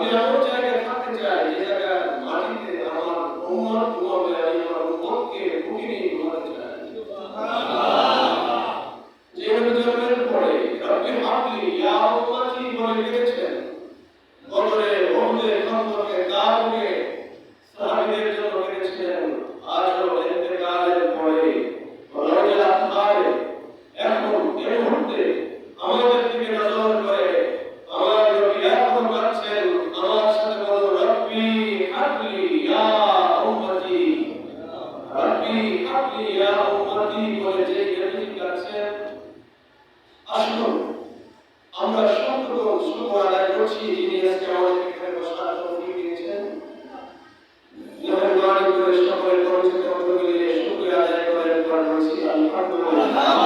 Yeah. আমরা সংশোধন শুরু করার আগে করছি যিনি আজকে আমাদের এখানে বসার তৌফিক দিয়েছেন মেহরবানি সকলের পরিচিত আদায় করার পর বলছি আলহামদুলিল্লাহ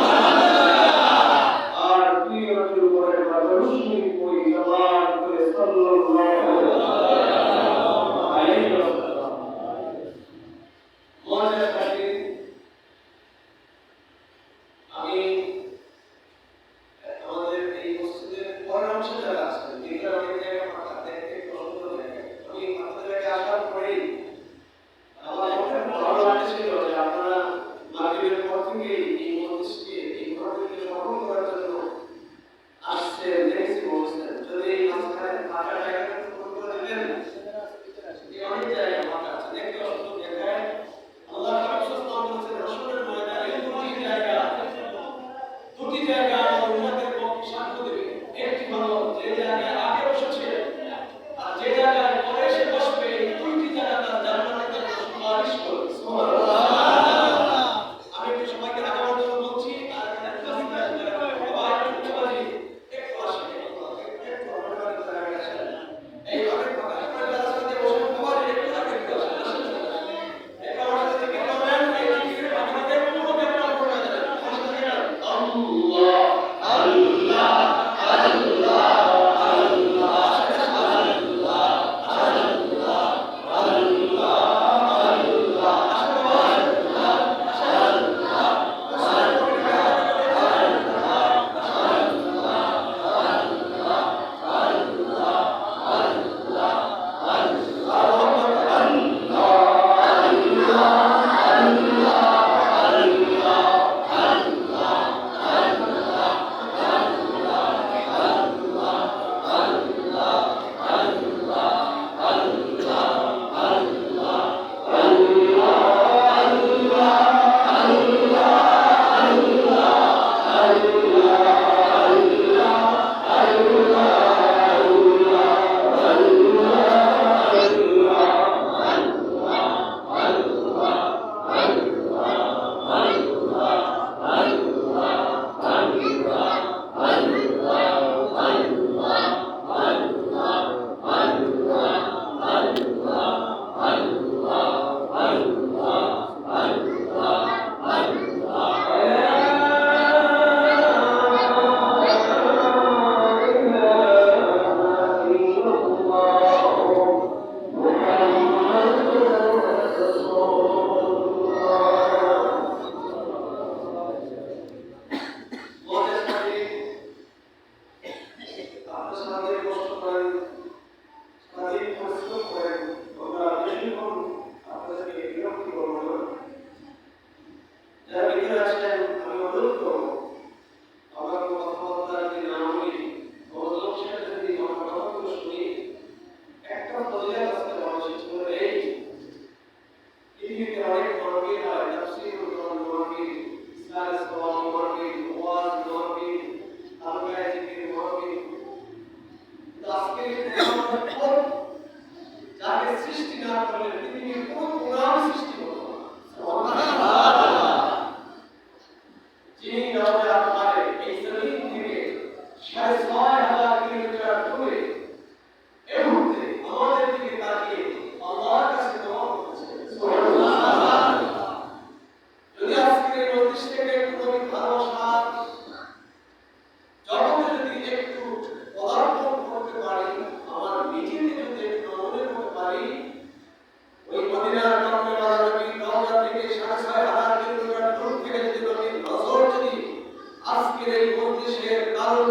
আজকের এই মজলিসের কারণ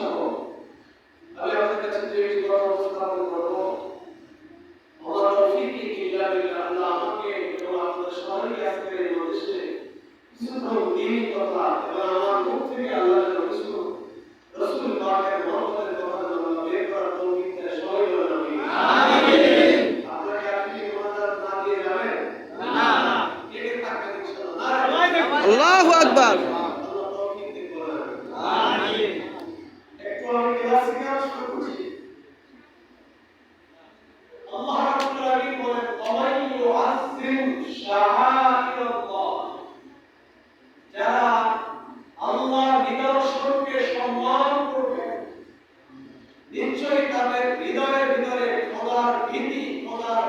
show. নিশ্চয়ই তাদের হৃদয়ের ভিতরে খোদার ভীতি খোদার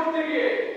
করতে গিয়ে